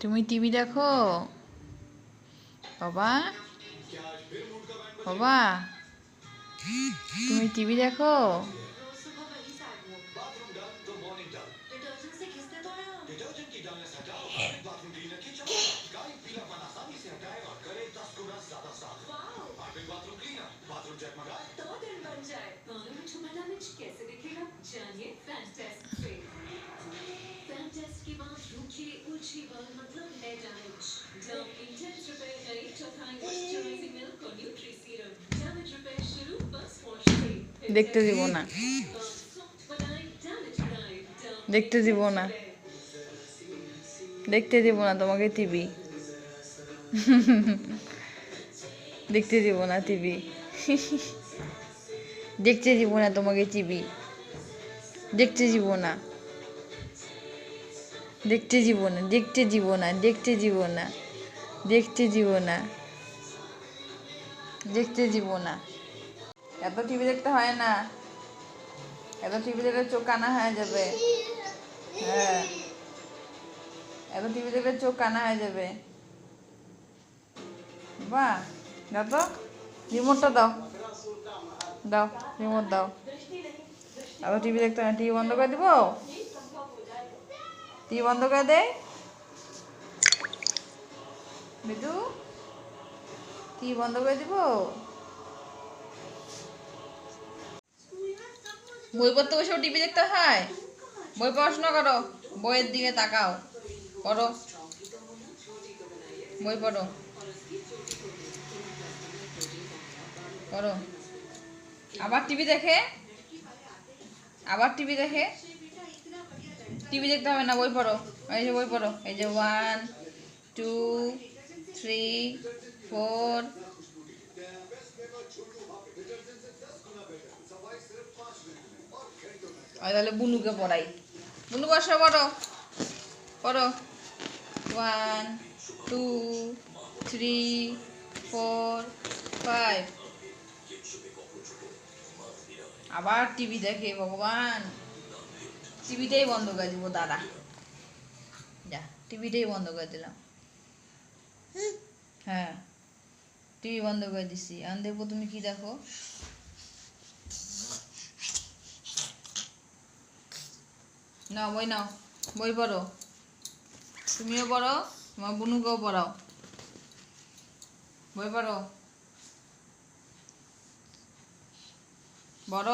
তুমি টিভি দেখো বাবা বাবা তুমি টিভি দেখো डिटर्जेंट से खींचते तो Shival 100 bed IH. Dump intense repair rate of high moisturizing milk or Nutri Serum. Damage repair shuru first wash day. দেখতে দিব না দেখতে দিব না দেখতে দিব না তোমাকে টিভি দেখতে দিব না টিভি দেখতে দিব না তোমাকে টিভি দেখতে দিব না দেখতে দিব না দেখতে দিব না দেখতে দিব না দেখতে দিব না দেখতে দিব না এত টিভি দেখতে হয় না। এত টিভি দেখলে চোখ কানা হয়ে যাবে। হ্যাঁ। এত টিভি দেখলে চোখ কানা হয়ে যাবে। বাহ, দাও তো। রিমোটটা দাও। দাও, রিমোট দাও। এত টিভি দেখতে হয় টিভি বন্ধ করে দিব? টিভি বন্ধ করে দে বিদু টিভি বন্ধ করে দিব বই পড়তে বসে টিভি দেখতে হয় বই পড়াশোনা করো বইয়ের দিকে তাকাও পড়ো বই পড়ো পড়ো আবার টিভি দেখে আবার টিভি দেখে টিভি দেখতে হবে না? বই পড়ো। এই যে বই পড়ো। এই যে ওয়ান টু থ্রি ফোর তাহলে বুনুকে পড়াই। বুনু, বসো, পড়ো। পড়ো। One two three four five আবার টিভি দেখে, ভগবান। টিভিটাই বন্ধ করে দিব, দাদা। যা, টিভিটাই বন্ধ করে দিলাম। হ্যাঁ টিভি বন্ধ করে দিছি। এখন দেখব তুমি কি দেখো। নাও, বই নাও, বই পড়ো। তুমিও পড়ো, তোমার বুনুকেও পড়াও। বই পড়ো। বড়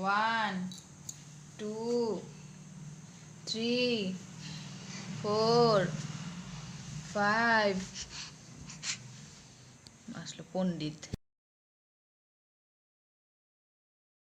one two three four five আসলো পণ্ডিত